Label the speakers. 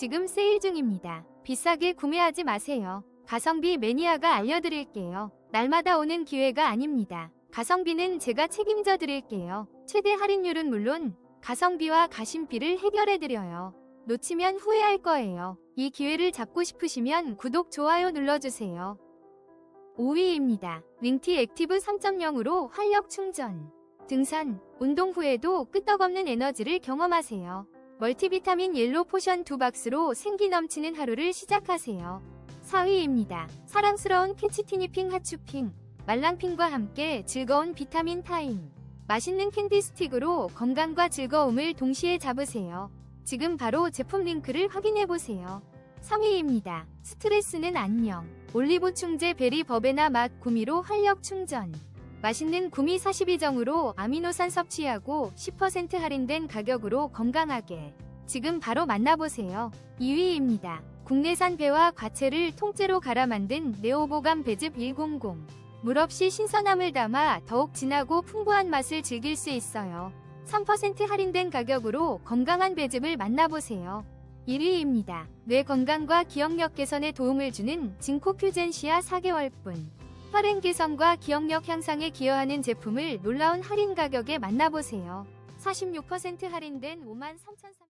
Speaker 1: 지금 세일 중입니다. 비싸게 구매하지 마세요. 가성비 매니아가 알려드릴게요. 날마다 오는 기회가 아닙니다. 가성비는 제가 책임져 드릴게요. 최대 할인율은 물론 가성비와 가심비를 해결해 드려요. 놓치면 후회할 거예요. 이 기회를 잡고 싶으시면 구독, 좋아요 눌러주세요. 5위입니다. 링티 액티브 3.0으로 활력 충전. 등산, 운동 후에도 끄떡없는 에너지를 경험하세요. 멀티비타민 옐로 포션 두 박스로 생기 넘치는 하루를 시작하세요. 4위입니다. 사랑스러운 캐치티니핑 하츄핑, 말랑핑과 함께 즐거운 비타민 타임. 맛있는 캔디 스틱으로 건강과 즐거움을 동시에 잡으세요. 지금 바로 제품 링크를 확인해보세요. 3위입니다. 스트레스는 안녕. 올리브 충제 베리 버베나 맛 구미로 활력 충전. 맛있는 구미 42정으로 아미노산 섭취하고 10% 할인된 가격으로 건강하게. 지금 바로 만나보세요. 2위입니다. 국내산 배와 과채를 통째로 갈아 만든 네오보감 배즙 100. 물 없이 신선함을 담아 더욱 진하고 풍부한 맛을 즐길 수 있어요. 3% 할인된 가격으로 건강한 배즙을 만나보세요. 1위입니다. 뇌 건강과 기억력 개선에 도움을 주는 징코큐젠시아 4개월분. 혈행 개선과 기억력 향상에 기여하는 제품을 놀라운 할인 가격에 만나보세요. 46% 할인된 53,300원.